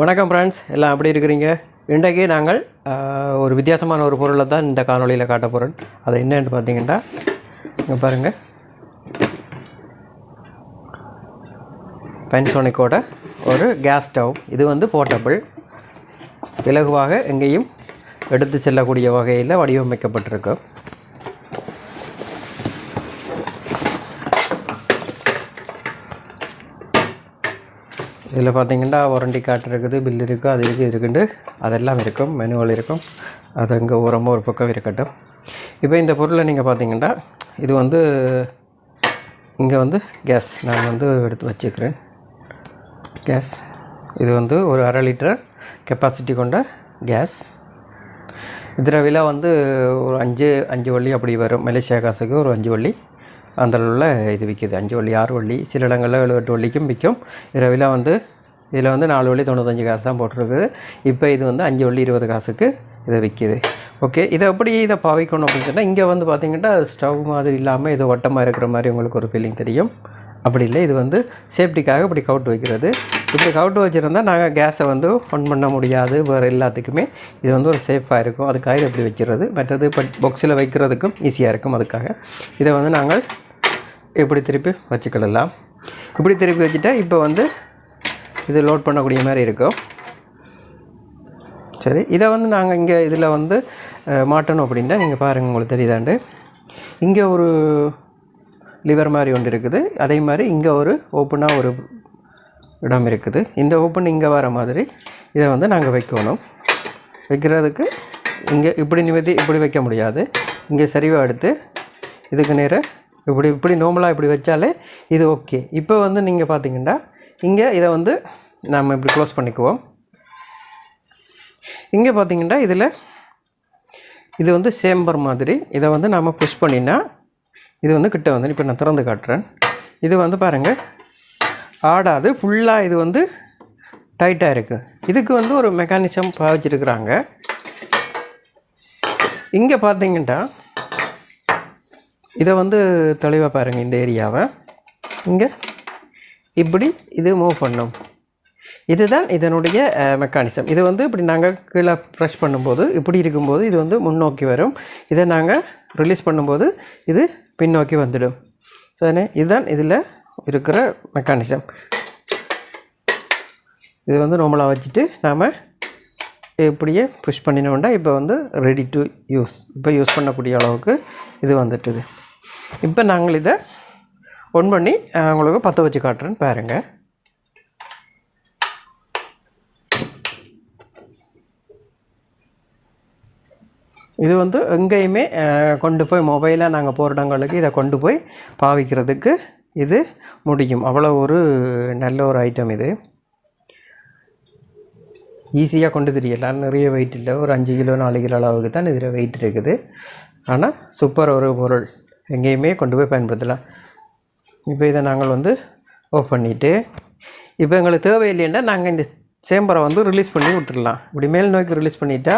வணக்கம் ஃப்ரெண்ட்ஸ் எல்லாம் எப்படி இருக்கிறீங்க? இன்றைக்கு நாங்கள் ஒரு வித்தியாசமான ஒரு பொருளை தான் இந்த காணொளியில் காட்ட போகிறேன் அது என்னன்னு பார்த்தீங்கன்னா இங்கே பாருங்கள் பென்சோனிக்கோட ஒரு கேஸ் ஸ்டவ் இது வந்து போர்ட்டபிள் இலகுவாக எங்கேயும் எடுத்து செல்லக்கூடிய வகையில் வடிவமைக்கப்பட்டிருக்கு. இதில் பார்த்தீங்கன்னா வாரண்டி கார்டு இருக்குது பில் இருக்குது அது இருக்குது இருக்குண்டு அதெல்லாம் இருக்கும் மெனுவல் இருக்கும். அது அங்கே ஓரமாக ஒரு பக்கம் இருக்கட்டும். இப்போ இந்த பொருளை நீங்கள் பார்த்தீங்கன்னா இது வந்து இங்கே வந்து கேஸ் நான் வந்து எடுத்து வச்சுக்கிறேன். கேஸ் இது வந்து ஒரு அரை லிட்டர் கெப்பாசிட்டி கொண்ட கேஸ் இதில் விலை வந்து ஒரு அஞ்சு அஞ்சு வள்ளி அப்படி வரும். மலேசியா காசுக்கு ஒரு அஞ்சு வள்ளி. அந்த அளவில் இது விற்கிது அஞ்சு வள்ளி ஆறு வள்ளி சில இடங்களில் ஏழு வள்ளிக்கும் விற்கும் இதில் விலை வந்து இதில் வந்து நாலு வள்ளி தொண்ணூத்தஞ்சு காசு தான் போட்டிருக்குது இப்போ இது வந்து அஞ்சு வள்ளி இருபது காசுக்கு இதை விற்கிது ஓகே இதை எப்படி இதை பாவிக்கணும் அப்படின்னு சொன்னால் இங்கே வந்து பார்த்தீங்கன்னா ஸ்டவ் மாதிரி இல்லாமல் இது வட்டமாக இருக்கிற மாதிரி உங்களுக்கு ஒரு ஃபீலிங் தெரியும். அப்படி இல்லை இது வந்து சேஃப்டிக்காக இப்படி கவுட்டு வைக்கிறது. இப்படி கவுட்டு வச்சுருந்தா நாங்கள் கேஸை வந்து ஆன் பண்ண முடியாது. வேறு எல்லாத்துக்குமே இது வந்து ஒரு சேஃபாக இருக்கும். அதுக்காக எப்படி வைக்கிறது மற்றது இப்போ பாக்ஸில் வைக்கிறதுக்கும் ஈஸியாக இருக்கும் அதுக்காக. இதை வந்து நாங்கள் இப்படி திருப்பி வச்சுக்கலாம் இப்படி திருப்பி வச்சுட்டா இப்போ வந்து இது லோட் பண்ணக்கூடிய மாதிரி இருக்கும். சரி இதை வந்து நாங்கள் இங்கே இதில் வந்து மாட்டணும் அப்படின்னா நீங்கள் பாருங்கள் உங்களுக்கு தெரியுதாண்டு? இங்கே ஒரு லிவர் மாதிரி ஒன்று இருக்குது. அதே மாதிரி இங்கே ஒரு ஓப்பனாக ஒரு இடம் இருக்குது. இந்த ஓப்பன் இங்கே வர மாதிரி இதை வந்து நாங்கள் வைக்கணும். வைக்கிறதுக்கு இங்கே இப்படி நிமித்தி இப்படி வைக்க முடியாது. இங்கே சரிவாக எடுத்து இதுக்கு நேராக இப்படி இப்படி நார்மலாக இப்படி வச்சாலே இது ஓகே இப்போ வந்து நீங்கள் பார்த்தீங்கன்னா இங்கே இதை வந்து நாம் இப்படி க்ளோஸ் பண்ணிக்குவோம். இங்கே பார்த்தீங்கன்னா இதில் இது வந்து சேம்பர் மாதிரி இதை வந்து நாம் புஷ் பண்ணினா இது வந்து கிட்ட வந்து இப்போ நான் திறந்து காட்டுறேன். இது வந்து பாருங்கள் ஆடாது. ஃபுல்லாக இது வந்து டைட்டாக இருக்குது இதுக்கு வந்து ஒரு மெக்கானிசம் பாவிச்சிருக்கிறாங்க. இங்கே பார்த்தீங்கன்னா இதை வந்து தெளிவாக பாருங்கள் இந்த ஏரியாவை. இங்கே இப்படி இது மூவ் பண்ணும். இதுதான் இதனுடைய மெக்கானிசம் இது வந்து இப்படி நாங்கள் கீழே ப்ரெஷ் பண்ணும்போது இப்படி இருக்கும்போது இது வந்து முன்னோக்கி வரும். இதை நாங்கள் ரிலீஸ் பண்ணும்போது இது பின்னோக்கி வந்துடும். சரிண்ணே இதுதான் இதில் இருக்கிற மெக்கானிசம் இது வந்து நார்மலாக வச்சுட்டு நாம் இப்படியே புஷ் பண்ணினோண்டா இப்போ வந்து ரெடி டு யூஸ் இப்போ யூஸ் பண்ணக்கூடிய அளவுக்கு இது வந்துட்டுது. இப்போ நாங்கள் இதை ஒன் பண்ணி உங்களுக்கு பற்ற வச்சு காட்டுறேன்னு பாருங்கள் இது வந்து எங்கேயுமே கொண்டு போய் மொபைலாக நாங்கள் போகிற இடங்களுக்கு இதை கொண்டு போய் பாவிக்கிறதுக்கு இது முடியும். அவ்வளோ ஒரு நல்ல ஒரு ஐட்டம் இது. ஈஸியாக கொண்டு தெரியலாம் நிறைய வெயிட் இல்லை. ஒரு அஞ்சு கிலோ நாலு கிலோ அளவுக்கு தான் இதில் வெயிட் இருக்குது. ஆனால் சூப்பர் ஒரு பொருள். எங்கேயுமே கொண்டு போய் பயன்படுத்தலாம் இப்போ இதை நாங்கள் வந்து ஆஃப் பண்ணிவிட்டு இப்போ எங்களுக்கு தேவையில்லைன்னா நாங்கள் இந்த சேம்பரை வந்து ரிலீஸ் பண்ணி விட்டுடலாம் இப்படி மேல் நோக்கி ரிலீஸ் பண்ணிட்டா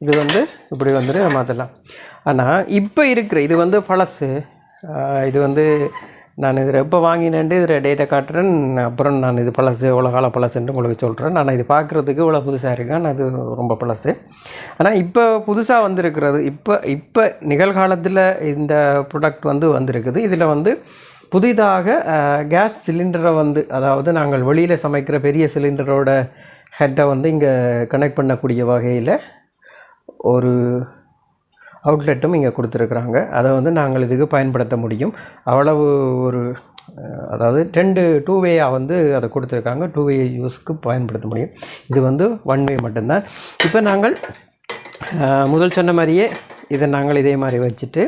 இது வந்து இப்படி வந்துட்டு மாற்றலாம் ஆனால் இப்போ இருக்கிற இது வந்து பழசு. இது வந்து நான் இதில் எப்போ வாங்கினேன்ட்டு இதில் டேட்டை காட்டுறேன். அப்புறம் நான் இது பழசு இவ்வளோ கால பழசுன்ட்டு உங்களுக்கு சொல்கிறேன் நான் இது பார்க்குறதுக்கு இவ்வளோ புதுசாக இருக்கேன். நான் அது ரொம்ப பழசு. ஆனால் இப்போ புதுசாக வந்திருக்கிறது இப்போ இப்போ நிகழ்காலத்தில் இந்த ப்ரொடக்ட் வந்து வந்திருக்குது. இதில் வந்து புதிதாக கேஸ் சிலிண்டரை வந்து அதாவது நாங்கள் வெளியில் சமைக்கிற பெரிய சிலிண்டரோட ஹெட்டை வந்து இங்கே கனெக்ட் பண்ணக்கூடிய வகையில் ஒரு அவுட்லெட்டும் இங்கே கொடுத்துருக்குறாங்க. அதை வந்து நாங்கள் இதுக்கு பயன்படுத்த முடியும். அவ்வளவு ஒரு அதாவது ரெண்டு டூ வேயாக வந்து அதை கொடுத்துருக்காங்க. டூ வே யூஸ்க்கு பயன்படுத்த முடியும். இது வந்து ஒன் வே மட்டும்தான். இப்போ நாங்கள் முதல் சொன்ன மாதிரியே இதை நாங்கள் இதே மாதிரி வச்சுட்டு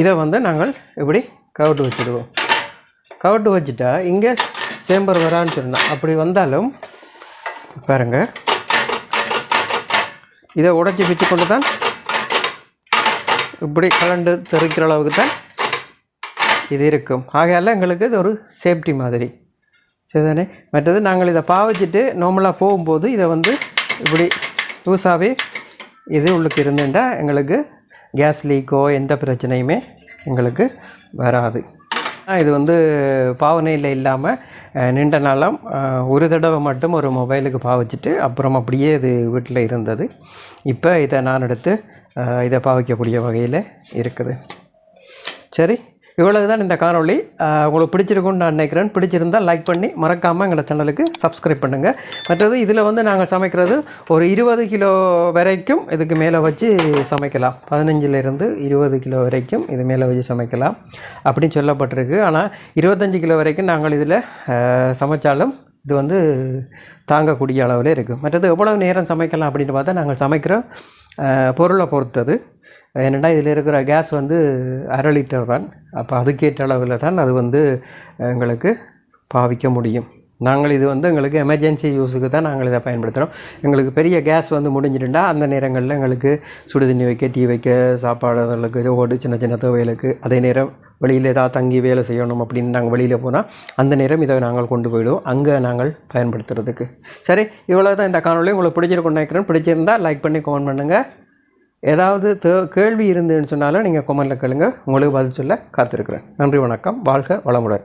இதை வந்து நாங்கள் இப்படி கவுட்டு வச்சுடுவோம். கவுட்டு வச்சுட்டா இங்கே சேம்பர் வரான்னு சொன்னால் அப்படி வந்தாலும் பாருங்கள் இதை உடைச்சி வச்சு கொண்டு தான் இப்படி கலண்டு தெரிக்கிற அளவுக்கு தான் இது இருக்கும். ஆகையால் எங்களுக்கு இது ஒரு சேஃப்டி மாதிரி. சரிதானே? மற்றது நாங்கள் இதை பாவச்சிட்டு நார்மலாக போகும்போது இதை வந்து இப்படி லூஸாகவே இது உள்ளுக்கு இருந்துட்டால் எங்களுக்கு கேஸ் லீக்கோ எந்த பிரச்சனையுமே எங்களுக்கு வராது. இது வந்து பாவனையில் இல்லாமல் நீண்ட நாளாம் ஒரு தடவை மட்டும் ஒரு மொபைலுக்கு பாவிச்சிட்டு அப்புறம் அப்படியே இது வீட்டில் இருந்தது. இப்போ இதை நான் எடுத்து இதை பாவிக்கக்கூடிய வகையில் இருக்குது. சரி இவ்வளவு தான் இந்த காணொலி உங்களுக்கு பிடிச்சிருக்கும்னு நான் நினைக்கிறேன். பிடிச்சிருந்தால் லைக் பண்ணி மறக்காமல் எங்களை சேனலுக்கு சப்ஸ்கிரைப் பண்ணுங்கள் மற்றது இதில் வந்து நாங்கள் சமைக்கிறது ஒரு இருபது கிலோ வரைக்கும் இதுக்கு மேலே வச்சு சமைக்கலாம். பதினஞ்சிலேருந்து இருபது கிலோ வரைக்கும் இது மேலே வச்சு சமைக்கலாம் அப்படின்னு சொல்லப்பட்டிருக்கு. ஆனால் இருபத்தஞ்சி கிலோ வரைக்கும் நாங்கள் இதில் சமைச்சாலும் இது வந்து தாங்கக்கூடிய அளவில் இருக்குது மற்றது எவ்வளவு நேரம் சமைக்கலாம் அப்படின்னு பார்த்தா நாங்கள் சமைக்கிற பொருளை பொறுத்தது. என்னென்னா இதில் இருக்கிற கேஸ் வந்து அரை லிட்டர் தான். அப்போ அதுக்கேற்ற அளவில் தான் அது வந்து எங்களுக்கு பாவிக்க முடியும். நாங்கள் இது வந்து எங்களுக்கு எமர்ஜென்சி யூஸுக்கு தான் நாங்கள் இதை பயன்படுத்துகிறோம் எங்களுக்கு பெரிய கேஸ் வந்து முடிஞ்சிட்டுண்டா அந்த நேரங்களில் எங்களுக்கு சுடு தண்ணி வைக்க டீ வைக்க சாப்பாடு அதற்கு ஓடு சின்ன சின்ன துவையலுக்கு அதே நேரம் வெளியில் ஏதாவது தங்கி வேலை செய்யணும் அப்படின்னு நாங்கள் வெளியில் போனால் அந்த நேரம் இதை நாங்கள் கொண்டு போயிடுவோம். அங்கே நாங்கள் பயன்படுத்துறதுக்கு. சரி இவ்வளோ தான் இந்த காணொலி உங்களுக்கு பிடிச்சிருக்குன்னு நினைக்கிறேன். பிடிச்சிருந்தா லைக் பண்ணி கமெண்ட் பண்ணுங்கள் ஏதாவது தே கேள்வி இருந்துன்னு சொன்னாலும் நீங்கள் கொமெண்டில் கேளுங்க. உங்களுக்கு பதில் சொல்ல காத்திருக்கிறேன். நன்றி வணக்கம். வாழ்க வளமுடன்.